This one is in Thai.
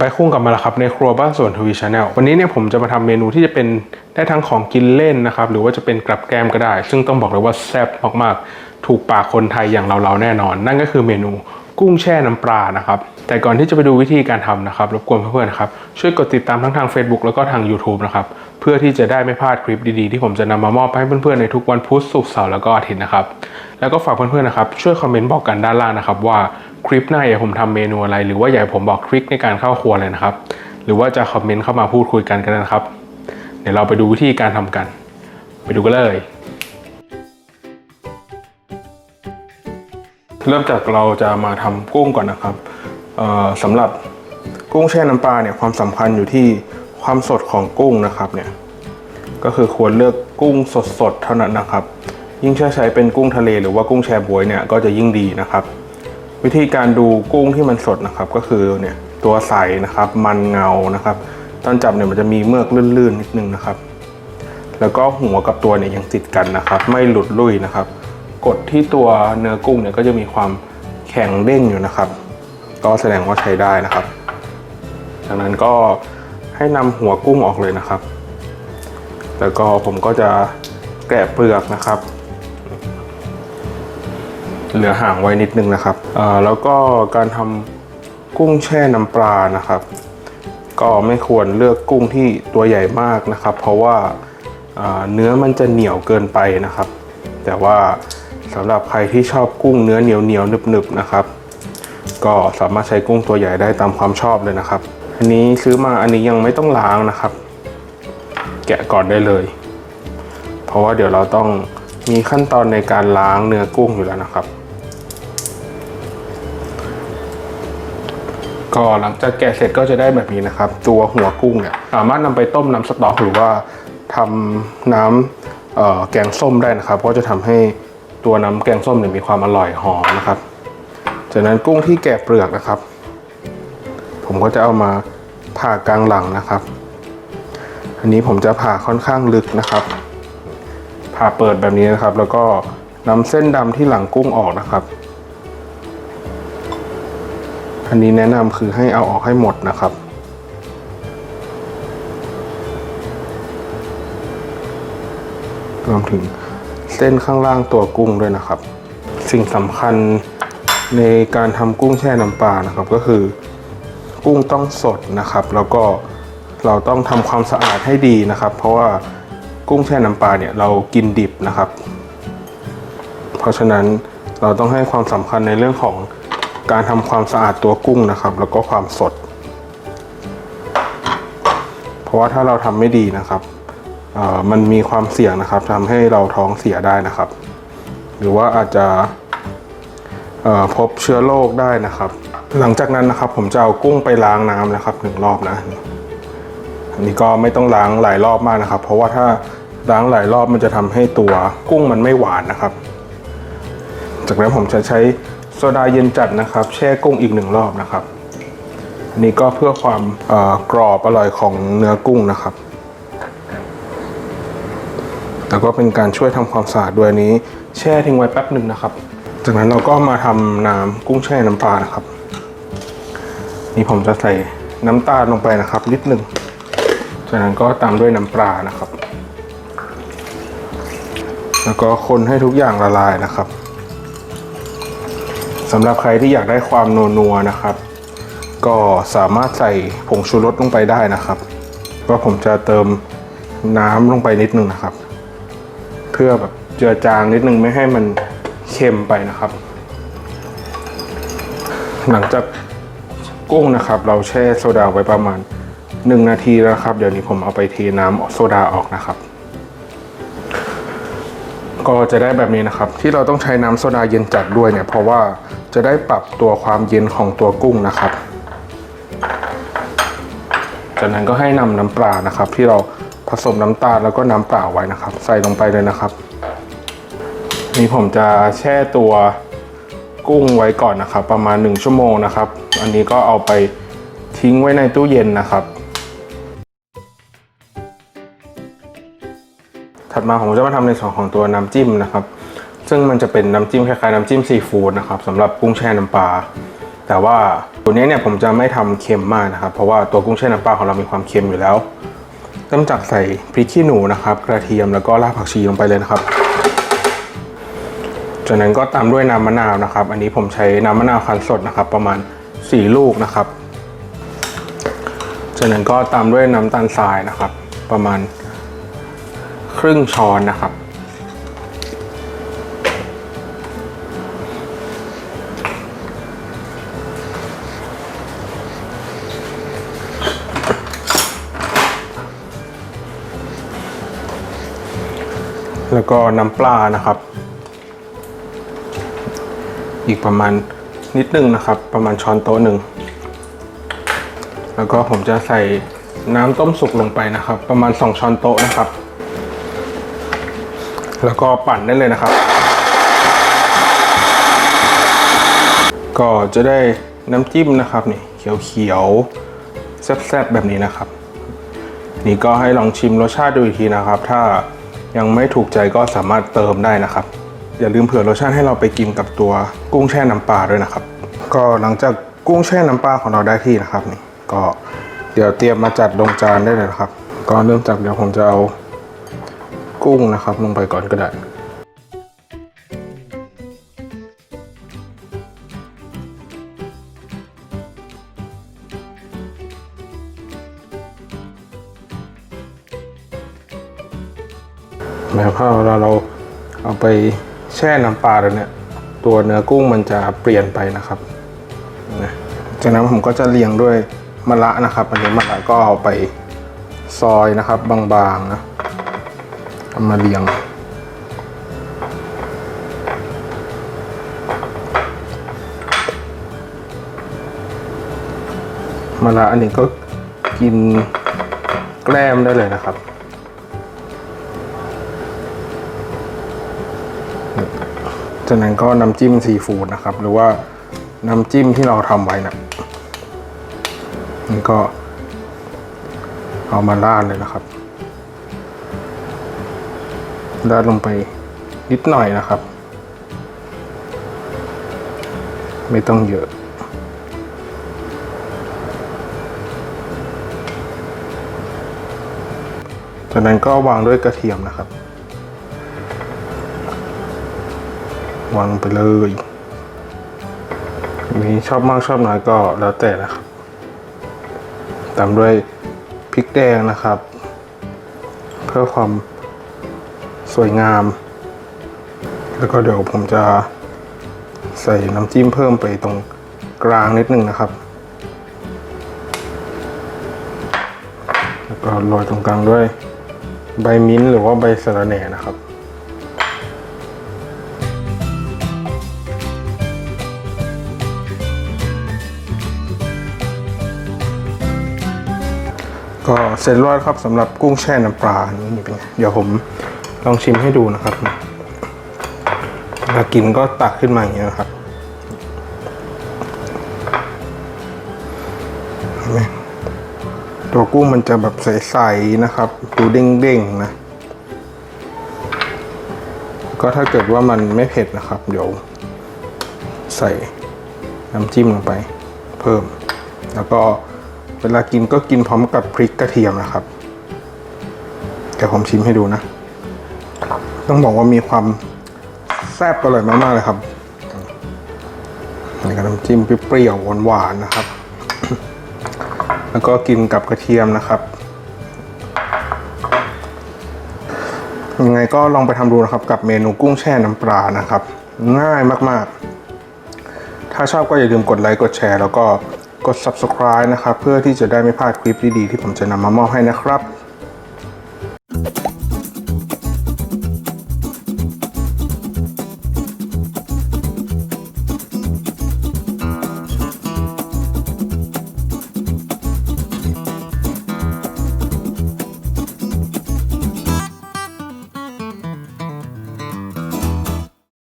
ไปคุ้งกับมาแล้วครับในครัวบ้านสวนทวีชาแนลวันนี้เนี่ยผมจะมาทำเมนูที่จะเป็นได้ทั้งของกินเล่นนะครับ หรือว่าจะเป็นกับแกมก็ได้ ซึ่งต้องบอกเลยว่าแซ่บมากๆ ถูกปากคนไทยอย่างเราๆแน่นอน นั่นก็คือเมนูกุ้งแช่น้ำปลานะครับ แต่ก่อนที่จะไปดูวิธีการทำนะครับ รบกวนเพื่อนๆนะครับ ช่วยกดติดตามทั้งทาง Facebook แล้วก็ทาง YouTube นะครับ เพื่อที่จะได้ไม่พลาดคลิปดีๆ ที่ผมจะนำมามอบให้เพื่อนๆ ในทุกวันพุธศุกร์เสาร์แล้วก็อาทิตย์นะครับ แล้วก็ฝากเพื่อนๆนะครับ ช่วยคอมเมนต์บอกกันด้านล่างนะครับว่า คลิปหน้าอยากให้ผมทำเมนูอะไร หรือว่าอยากให้ผมบอกทริคในการเข้าครัวเลยนะครับ หรือว่าจะคอมเมนต์เข้ามาพูดคุยกันกันนะครับ เดี๋ยวเราไปดูวิธีการทำกัน ไปดูกันเลย เริ่มจากเราจะมาทำกุ้งก่อนนะครับเอ่อสำหรับกุ้งแช่น้ำปลาเนี่ยความสำคัญอยู่ที่ความสดของกุ้งนะครับเนี่ยก็คือควรเลือกกุ้งสดๆเท่านั้นนะครับ ยิ่งถ้าใช้เป็นกุ้งทะเลหรือว่ากุ้งแช่บวยเนี่ยก็จะยิ่งดีนะครับ วิธีการดูกุ้งที่มันสดนะครับ ก็คือเนี่ยตัวใสนะครับ มันเงานะครับ ตอนจับเนี่ยมันจะมีเมือกลื่นๆนิดนึงนะครับ แล้วก็หัวกับตัวเนี่ยยังติดกันนะครับ ไม่หลุดลุ่ยนะครับ กดที่ตัวเนื้อกุ้งเนี่ยก็จะมีความแข็งเด้งอยู่นะครับ ก็แสดงว่าใช้ได้นะครับจากนั้นก็ให้นำหัวกุ้งออกเลยนะครับ แล้วก็ผมก็จะแกะเปลือกนะครับ เหลือห่างไว้นิดนึงนะครับแล้วก็การทำกุ้งแช่น้ำปลานะครับ ก็ไม่ควรเลือกกุ้งที่ตัวใหญ่มากนะครับ เพราะว่าเนื้อมันจะเหนียวเกินไปนะครับ แต่ว่าสำหรับใครที่ชอบกุ้งเนื้อเหนียวเหนียวๆหนึบๆนะครับ ก็สามารถใช้กุ้งตัวใหญ่ได้ตามความชอบเลยนะครับ อันนี้ซื้อมาอันนี้ยังไม่ต้องล้างนะครับ แกะก่อนได้เลย เพราะว่าเดี๋ยวเราต้องมีขั้นตอนในการล้างเนื้อกุ้งอยู่แล้วนะครับ ก็หลังจากแกะเสร็จก็จะได้แบบนี้นะครับ ตัวหัวกุ้งเนี่ยสามารถนำไปต้มน้ำสต๊อกหรือว่าทำน้ำเอ่อแกงส้มได้นะครับเพราะจะทำให้ตัวน้ำแกงส้มเนี่ยมีความอร่อยหอมนะครับ จากนั้นกุ้งที่แกะเปลือกนะครับ ผมก็จะเอามาผ่ากลางหลังนะครับ อันนี้ผมจะผ่าค่อนข้างลึกนะครับ ผ่าเปิดแบบนี้นะครับ แล้วก็นำเส้นดำที่หลังกุ้งออกนะครับ อันนี้แนะนำคือให้เอาออกให้หมดนะครับ รวมถึงเส้นข้างล่างตัวกุ้งด้วยนะครับ สิ่งสำคัญในการทำกุ้งแช่น้ำปลานะครับ ก็คือ กุ้งต้องสดนะครับ แล้วก็เราต้องทำความสะอาดให้ดีนะครับ เพราะว่ากุ้งแช่น้ำปลาเนี่ยเรากินดิบนะครับ เพราะฉะนั้นเราต้องให้ความสำคัญในเรื่องของ การทำความสะอาดตัวกุ้งนะครับ แล้วก็ความสด เพราะว่าถ้าเราทำไม่ดีนะครับมันมีความเสี่ยงนะครับทำให้เราท้องเสียได้นะครับ หรือว่าอาจจะพบเชื้อโรคได้นะครับ หลังจากนั้นนะครับผมจะเอากุ้งไปล้างน้ำนะครับหนึ่งรอบนะอันนี้ก็ไม่ต้องล้างหลายรอบมากนะครับ เพราะว่าถ้าล้างหลายรอบมันจะทำให้ตัวกุ้งมันไม่หวานนะครับ จากนั้นผมจะใช้ โซดาเย็นจัดนะครับ แช่กุ้งอีกหนึ่งรอบนะครับอันนี้ก็เพื่อความกรอบอร่อยของเนื้อกุ้งนะครับ แล้วก็เป็นการช่วยทำความสะอาดด้วยนนี้ แช่ทิ้งไว้แป๊บหนึ่งนะครับ จากนั้นเราก็มาทำน้ำกุ้งแช่น้ำปลานะครับ นี่ผมจะใส่น้ำตาลลงไปนะครับนิดหนึ่งจากนั้นก็ตามด้วยน้ำปลานะครับ แล้วก็คนให้ทุกอย่างละลายนะครับ สำหรับใครที่อยากได้ความนัวๆนะครับ ก็สามารถใส่ผงชูรสลงไปได้นะครับก็ผมจะเติมน้ำลงไปนิดนึงนะครับ เพื่อแบบเจือจางนิดนึงไม่ให้มันเค็มไปนะครับ หลังจากกุ้งนะครับ เราแช่โซดาไว้ประมาณ 1 นาทีแล้วครับ เดี๋ยวนี้ผมเอาไปเทน้ำโซดาออกนะครับ ก็จะได้แบบนี้นะครับ ที่เราต้องใช้น้ำโซดาเย็นจัดด้วยเนี่ยเพราะว่าจะได้ปรับตัวความเย็นของตัวกุ้งนะครับ จากนั้นก็ให้นำน้ำปลานะครับ ที่เราผสมน้ำตาลแล้วก็น้ำเปล่าไว้นะครับ ใส่ลงไปเลยนะครับ นี่ผมจะแช่ตัวกุ้งไว้ก่อนนะครับ ประมาณ 1 ชั่วโมงนะครับ อันนี้ก็เอาไปทิ้งไว้ในตู้เย็นนะครับ ถัดมาผมจะมาทำในส่วนของตัวน้ำจิ้มนะครับ ซึ่งมันจะเป็นน้ำจิ้มคล้ายๆน้ำจิ้มซีฟู้ดนะครับสำหรับกุ้งแช่น้ำปลาแต่ว่าตัวนี้เนี่ยผมจะไม่ทำเค็มมากนะครับ เพราะว่าตัวกุ้งแช่น้ำปลาของเรามีความเค็มอยู่แล้วเริ่มจากใส่พริกขี้หนูนะครับ กระเทียมแล้วก็รากผักชีลงไปเลยนะครับจากนั้นก็ตามด้วยน้ำมะนาวนะครับ อันนี้ผมใช้น้ำมะนาวคั้นสดนะครับ ประมาณ 4 ลูกนะครับจากนั้นก็ตามด้วยน้ำตาลทรายนะครับ ประมาณ ครึ่งช้อนนะครับแล้วก็น้ำปลานะครับ อีกประมาณนิดนึงนะครับ ประมาณช้อนโต๊ะหนึ่ง แล้วก็ผมจะใส่น้ำต้มสุกลงไปนะครับ ประมาณ 2 ช้อนโต๊ะนะครับ แล้วก็ปั่นได้เลยนะครับ ก็จะได้น้ำจิ้มนะครับนี่เขียวๆแซ่บๆแบบนี้นะครับ นี่ก็ให้ลองชิมรสชาติดูอีกทีนะครับ ถ้ายังไม่ถูกใจก็สามารถเติมได้นะครับ อย่าลืมเผื่อรสชาติให้เราไปกินกับตัวกุ้งแช่น้ำปลาด้วยนะครับ ก็หลังจากกุ้งแช่น้ำปลาของเราได้ที่นะครับนี่ก็เดี๋ยวเตรียมมาจัดลงจานได้เลยนะครับ ก็เริ่มจากเดี๋ยวผมจะเอา กุ้งนะครับ ลงไปก่อนก็ได้แล้วพอเราเราเอาไปแช่น้ำปลาแล้วเนี่ย ตัวเนื้อกุ้งมันจะเปลี่ยนไปนะครับนะจากนั้นผมก็จะเรียงด้วยมะระนะครับ อันนี้มะระก็เอาไปซอยนะครับบางๆนะ เอามาเรียงมะระอันนี้ก็กินแกล้มได้เลยนะครับจากนั้นก็น้ำจิ้มซีฟู้ดนะครับ หรือว่าน้ำจิ้มที่เราทำไว้นะนี่ก็เอามาราดเลยนะครับ ราดลงไปนิดหน่อยนะครับ ไม่ต้องเยอะจากนั้นก็วางด้วยกระเทียมนะครับ วางไปเลย มีชอบมากชอบน้อยก็แล้วแต่นะครับ ตามด้วยพริกแดงนะครับ เพื่อความ สวยงาม แล้วก็เดี๋ยวผมจะใส่น้ำจิ้มเพิ่มไปตรงกลางนิดนึงนะครับ แล้วก็โรยตรงกลางด้วยใบมิ้นท์หรือว่าใบสะระแหน่นะครับก็เสร็จแล้วครับสำหรับกุ้งแช่น้ำปลานนี้เป็นไงเดี๋ยวผม ลองชิมให้ดูนะครับเวลากินก็ตักขึ้นมาอย่างนี้นะครับเห็นไหมตัวกุ้งมันจะแบบใสๆนะครับ ดูเด้งๆนะ ก็ถ้าเกิดว่ามันไม่เผ็ดนะครับ เดี๋ยวใส่น้ำจิ้มลงไป เพิ่ม แล้วก็เวลากินก็กินพร้อมกับพริกกระเทียมนะครับเดี๋ยวผมชิมให้ดูนะ ต้องบอกว่ามีความแซ่บอร่อยมากๆเลยครับนี่ก็น้ำจิ้มเปรี้ยวหวานๆนะครับ แล้วก็กินกับกระเทียมนะครับยังไงก็ลองไปทำดูนะครับกับเมนูกุ้งแช่น้ำปลานะครับ ง่ายมากๆ ถ้าชอบก็อย่าลืมกดไลค์กดแชร์ แล้วก็กด subscribe นะครับ เพื่อที่จะได้ไม่พลาดคลิปดีๆ ที่ผมจะนำมามอบให้นะครับ